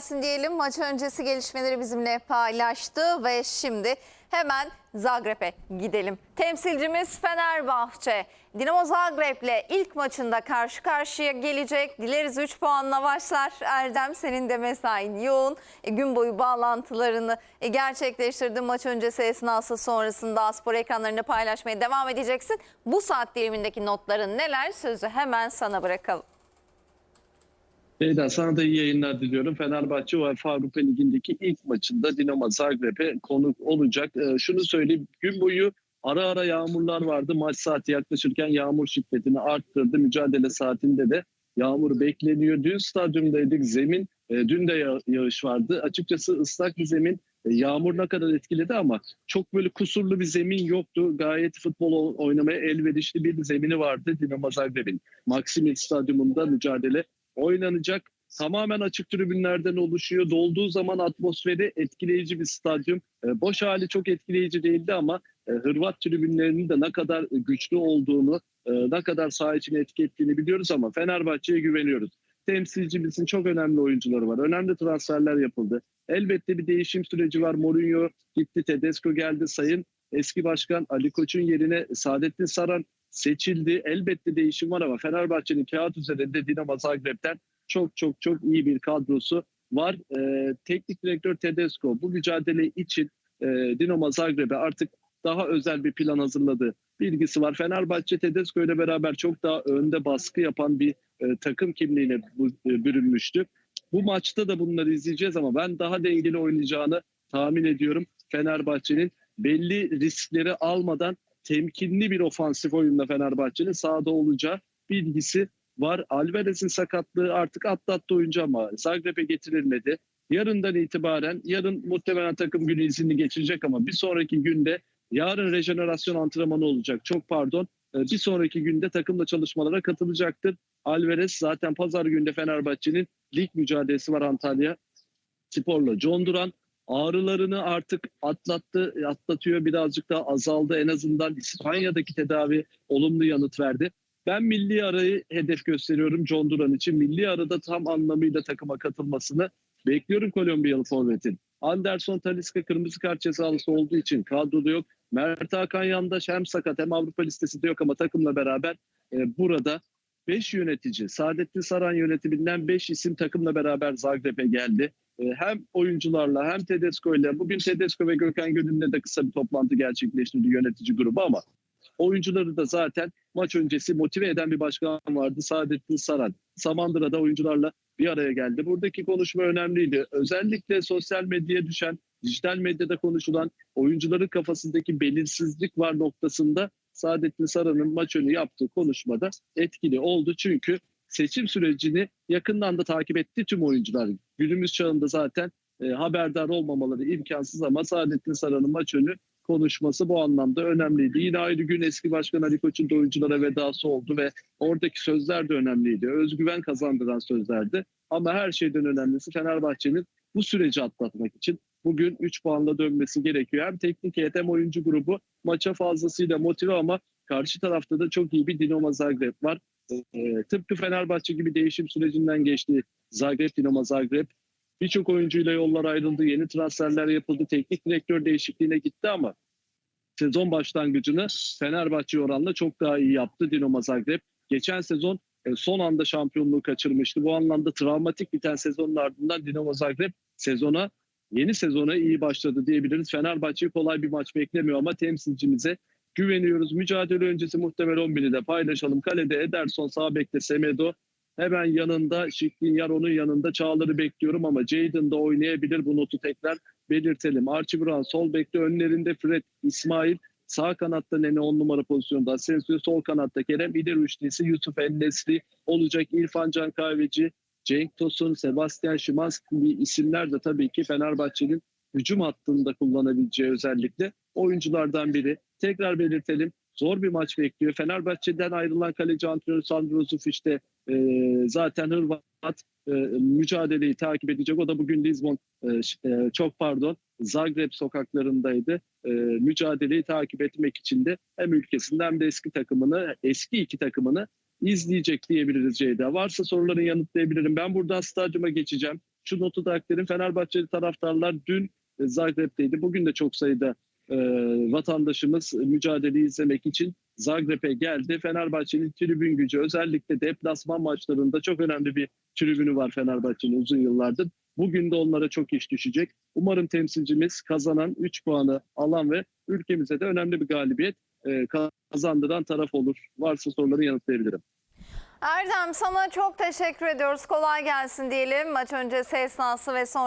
gelsin diyelim. Maç öncesi gelişmeleri bizimle paylaştı ve şimdi hemen Zagreb'e gidelim. Temsilcimiz Fenerbahçe. Dinamo Zagreb'le ilk maçında karşı karşıya gelecek. Dileriz 3 puanla başlar. Erdem senin de mesain yoğun. E, gün boyu bağlantılarını e, gerçekleştirdin. Maç öncesi esnası sonrasında spor ekranlarında paylaşmaya devam edeceksin. Bu saat dilimindeki notların neler? Sözü hemen sana bırakalım. Beyda sana da iyi yayınlar diliyorum. Fenerbahçe UEFA Avrupa Ligi'ndeki ilk maçında Dinamo Zagreb'e konuk olacak. Ee, şunu söyleyeyim gün boyu ara ara yağmurlar vardı. Maç saati yaklaşırken yağmur şiddetini arttırdı. Mücadele saatinde de yağmur bekleniyor. Dün stadyumdaydık. Zemin e, dün de yağ- yağış vardı. Açıkçası ıslak bir zemin e, yağmur ne kadar etkiledi ama çok böyle kusurlu bir zemin yoktu. Gayet futbol oynamaya elverişli bir zemini vardı Dinamo Zagreb'in. Maksimil Stadyumunda mücadele oynanacak. Tamamen açık tribünlerden oluşuyor. Dolduğu zaman atmosferi etkileyici bir stadyum. E, boş hali çok etkileyici değildi ama e, Hırvat tribünlerinin de ne kadar güçlü olduğunu, e, ne kadar saha için etki ettiğini biliyoruz ama Fenerbahçe'ye güveniyoruz. Temsilcimizin çok önemli oyuncuları var. Önemli transferler yapıldı. Elbette bir değişim süreci var. Mourinho gitti, Tedesco geldi. Sayın eski başkan Ali Koç'un yerine Saadettin Saran seçildi. Elbette değişim var ama Fenerbahçe'nin kağıt üzerinde Dinamo Zagreb'den çok çok çok iyi bir kadrosu var. Ee, teknik direktör Tedesco bu mücadele için e, Dinamo Zagreb'e artık daha özel bir plan hazırladı. Bilgisi var. Fenerbahçe Tedesco ile beraber çok daha önde baskı yapan bir e, takım kimliğine bu, e, bürünmüştü. Bu maçta da bunları izleyeceğiz ama ben daha dengeli oynayacağını tahmin ediyorum. Fenerbahçe'nin belli riskleri almadan temkinli bir ofansif oyunla Fenerbahçe'nin sahada olacağı bilgisi var. Alvarez'in sakatlığı artık atlattı oyuncu ama Zagreb'e getirilmedi. Yarından itibaren, yarın muhtemelen takım günü izinli geçirecek ama bir sonraki günde yarın rejenerasyon antrenmanı olacak. Çok pardon. Ee, Bir sonraki günde takımla çalışmalara katılacaktır. Alvarez zaten pazar günde Fenerbahçe'nin lig mücadelesi var Antalya Spor'la. John Duran ağrılarını artık atlattı, atlatıyor birazcık daha azaldı. En azından İspanya'daki tedavi olumlu yanıt verdi. Ben milli arayı hedef gösteriyorum John Duran için. Milli arada tam anlamıyla takıma katılmasını bekliyorum Kolombiyalı forvetin. Anderson Talisca kırmızı kart cezalısı olduğu için kadroda yok. Mert Hakan Yandaş hem sakat hem Avrupa listesinde yok ama takımla beraber e, burada 5 yönetici, Saadettin Saran yönetiminden 5 isim takımla beraber Zagreb'e geldi. E, hem oyuncularla hem Tedesco ile bugün Tedesco ve Gökhan Gönül'le de kısa bir toplantı gerçekleştirdi yönetici grubu ama oyuncuları da zaten maç öncesi motive eden bir başkan vardı Saadettin Saran. Samandıra'da oyuncularla bir araya geldi. Buradaki konuşma önemliydi. Özellikle sosyal medyaya düşen, dijital medyada konuşulan oyuncuların kafasındaki belirsizlik var noktasında Saadettin Saran'ın maç önü yaptığı konuşmada etkili oldu. Çünkü seçim sürecini yakından da takip etti tüm oyuncular. Günümüz çağında zaten e, haberdar olmamaları imkansız ama Saadettin Saran'ın maç önü konuşması bu anlamda önemliydi. Yine aynı gün eski başkan Ali Koç'un da oyunculara vedası oldu ve oradaki sözler de önemliydi. Özgüven kazandıran sözlerdi. Ama her şeyden önemlisi Fenerbahçe'nin bu süreci atlatmak için bugün 3 puanla dönmesi gerekiyor. Hem teknik heyet hem oyuncu grubu maça fazlasıyla motive ama karşı tarafta da çok iyi bir Dinamo Zagreb var. Ee, tıpkı Fenerbahçe gibi değişim sürecinden geçti Zagreb, Dinamo Zagreb. Birçok oyuncuyla yollar ayrıldı, yeni transferler yapıldı, teknik direktör değişikliğine gitti ama sezon başlangıcını Fenerbahçe oranla çok daha iyi yaptı Dinamo Zagreb. Geçen sezon e, son anda şampiyonluğu kaçırmıştı. Bu anlamda travmatik biten sezonun ardından Dinamo Zagreb sezona yeni sezona iyi başladı diyebiliriz. Fenerbahçe kolay bir maç beklemiyor ama temsilcimize güveniyoruz. Mücadele öncesi muhtemel 11'i de paylaşalım. Kalede Ederson, sağ bekte Semedo. Hemen yanında Şiklinyar onun yanında Çağlar'ı bekliyorum ama Jadon da oynayabilir bu notu tekrar belirtelim. Archie Brown sol bekte önlerinde Fred İsmail sağ kanatta Nene 10 numara pozisyonda Asensio sol kanatta Kerem İleri üçlüsü Yusuf Ennesli olacak İrfan Can Kahveci Cenk Tosun, Sebastian Szymanski gibi isimler de tabii ki Fenerbahçe'nin hücum hattında kullanabileceği özellikle oyunculardan biri. Tekrar belirtelim zor bir maç bekliyor. Fenerbahçe'den ayrılan kaleci antrenör Sandro Zufic de e, zaten Hırvat e, mücadeleyi takip edecek. O da bugün Lisbon e, e, çok pardon Zagreb sokaklarındaydı. E, mücadeleyi takip etmek için de hem ülkesinde hem de eski takımını, eski iki takımını izleyecek diyebiliriz Ceyda. Varsa soruların yanıtlayabilirim. Ben buradan stadyuma geçeceğim. şu notu da aktarayım. Fenerbahçeli taraftarlar dün e, Zagreb'teydi. Bugün de çok sayıda e, vatandaşımız mücadeleyi izlemek için Zagreb'e geldi. Fenerbahçe'nin tribün gücü özellikle deplasman maçlarında çok önemli bir tribünü var Fenerbahçe'nin uzun yıllardır. Bugün de onlara çok iş düşecek. Umarım temsilcimiz kazanan 3 puanı alan ve ülkemize de önemli bir galibiyet e, kazandıran taraf olur. Varsa soruları yanıtlayabilirim. Erdem sana çok teşekkür ediyoruz. Kolay gelsin diyelim. Maç öncesi esnası ve sonrası